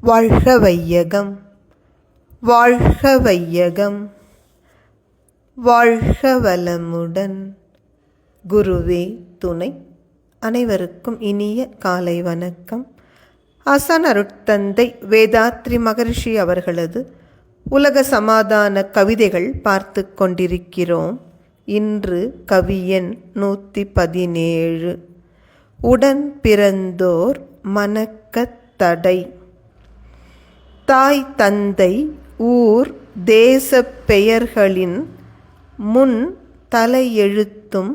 வாழ்க வையகம் வாழ்க வையகம் வாழ்க வளமுடன் குருவே துணை. அனைவருக்கும் இனிய காலை வணக்கம். ஆசான் அருட்தந்தை வேதாத்ரி மகரிஷி அவர்களது உலக சமாதான கவிதைகள் பார்த்து கொண்டிருக்கிறோம். இன்று கவியன் நூற்றி பதினேழு. உடன் பிறந்தோர் மணக்கத் தடை. தாய் தந்தை ஊர் தேச பெயர்களின் முன் தலையெழுத்தும்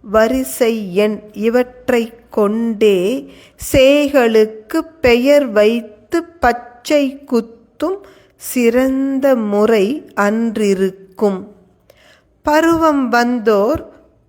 வரிசை எண் இவற்றை கொண்டே சேகளுக்கு பெயர் வைத்து பச்சை குத்தும் சிறந்த முறை அன்றிருக்கும். பருவம் வந்தோர்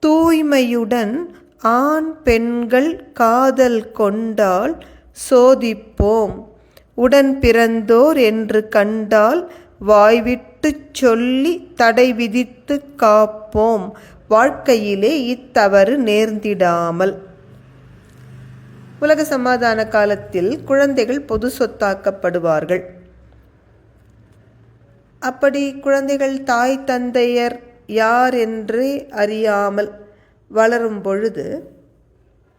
தூய்மையுடன் ஆண் பெண்கள் காதல் கொண்டால் சோதிப்போம். உடன் பிறந்தோர் என்று கண்டால் வாய்விட்டு சொல்லி தடை விதித்து காப்போம். வாழ்க்கையிலே இத்தவறு நேர்ந்திடாமல். உலக சமாதான காலத்தில் குழந்தைகள் பொது சொத்தாக்கப்படுவார்கள். அப்படி குழந்தைகள் தாய் தந்தையர் யார் என்று அறியாமல் வளரும் பொழுது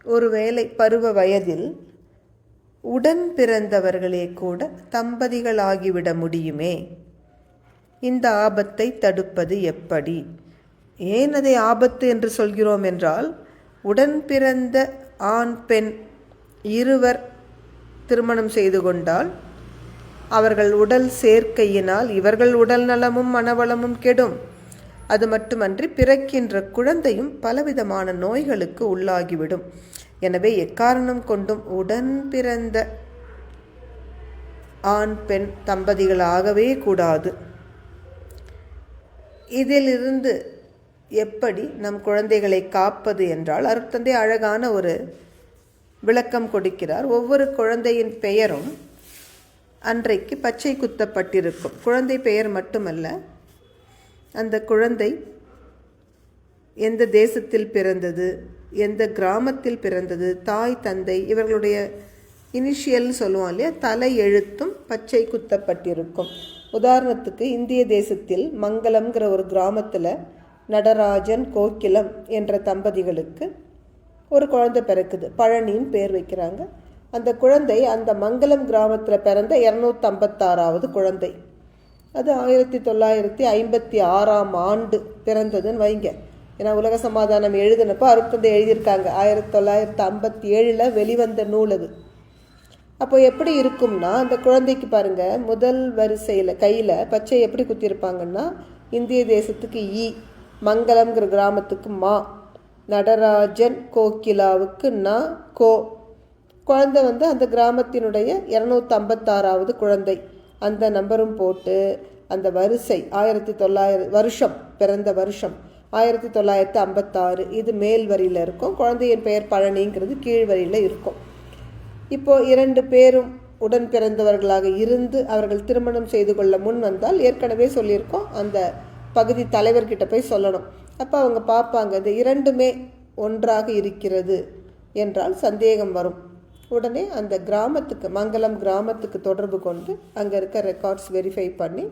ஒருவேளை பருவ வயதில் உடன் பிறந்தவர்களே கூட தம்பதிகளாகிவிட முடியுமே? இந்த ஆபத்தை தடுப்பது எப்படி? ஏன் அதை ஆபத்து என்று சொல்கிறோம் என்றால் உடன் பிறந்த ஆண் பெண் இருவர் திருமணம் செய்து கொண்டால் அவர்கள் உடல் சேர்க்கையினால் இவர்கள் உடல் நலமும் மனவளமும் கெடும். அது மட்டுமன்றி பிறக்கின்ற குழந்தையும் பலவிதமான நோய்களுக்கு உள்ளாகிவிடும். எனவே எக்காரணம் கொண்டும் உடன் பிறந்த ஆண் பெண் தம்பதிகளாகவே கூடாது. இதிலிருந்து எப்படி நம் குழந்தைகளை காப்பது என்றால் அருட்தந்தை அழகான ஒரு விளக்கம் கொடுக்கிறார். ஒவ்வொரு குழந்தையின் பெயரும் அன்றைக்கு பச்சை குத்தப்பட்டிருக்கும். குழந்தை பெயர் மட்டுமல்ல அந்த குழந்தை எந்த தேசத்தில் பிறந்தது எந்த கிராமத்தில் பிறந்தது தாய் தந்தை இவர்களுடைய இனிஷியல்னு சொல்லுவோம் இல்லையா? தலை எழுத்தும் பச்சை குத்தப்பட்டிருக்கும். உதாரணத்துக்கு இந்திய தேசத்தில் மங்களம்ங்கிற ஒரு கிராமத்தில் நடராஜன் கோகிலம் என்ற தம்பதிகளுக்கு ஒரு குழந்தை பிறக்குது. பழனின்னு பேர் வைக்கிறாங்க. அந்த குழந்தை அந்த மங்களம் கிராமத்தில் பிறந்த இரநூத்தம்பத்தாறாவது குழந்தை. அது ஆயிரத்தி தொள்ளாயிரத்தி ஐம்பத்தி ஆறாம் ஆண்டு பிறந்ததுன்னு வைங்க. ஏன்னா உலக சமாதானம் எழுதினப்போ அருட்தந்தை எழுதியிருக்காங்க. ஆயிரத்தி தொள்ளாயிரத்தி ஐம்பத்தி ஏழில் வெளிவந்த நூல் அது. அப்போ எப்படி இருக்கும்னா அந்த குழந்தைக்கு பாருங்கள் முதல் வரிசையில் கையில் பச்சை எப்படி குத்திருப்பாங்கன்னா இந்திய தேசத்துக்கு ஈ மங்களம்ங்கிற கிராமத்துக்கு மா நடராஜன் கோகிலாவுக்கு நா கோ. குழந்தை வந்து அந்த கிராமத்தினுடைய இரநூத்தம்பத்தாறாவது குழந்தை. அந்த நம்பரும் போட்டு அந்த வரிசை ஆயிரத்தி தொள்ளாயிரம் வருஷம் பிறந்த வருஷம். ஆயிரத்தி தொள்ளாயிரத்தி ஐம்பத்தாறு இது மேல் வரியில் இருக்கும். குழந்தையின் பெயர் பழனிங்கிறது கீழ் வரியில் இருக்கும். இப்போது இரண்டு பேரும் உடன் பிறந்தவர்களாக இருந்து அவர்கள் திருமணம் செய்து கொள்ள முன் வந்தால் ஏற்கனவே சொல்லியிருக்கோம். அந்த பகுதி தலைவர்கிட்ட போய் சொல்லணும். அப்போ அவங்க பார்ப்பாங்க இந்த இரண்டுமே ஒன்றாக இருக்கிறது என்றால் சந்தேகம் வரும். உடனே அந்த கிராமத்துக்கு மங்களம் கிராமத்துக்கு தொடர்பு கொண்டு அங்கே இருக்க ரெக்கார்ட்ஸ் வெரிஃபை பண்ணி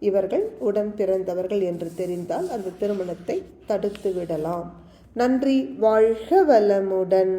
இவர்கள் உடன் பிறந்தவர்கள் என்று தெரிந்தால் அந்த திருமணத்தை தடுத்து விடலாம் நன்றி வாழ்க வளமுடன்.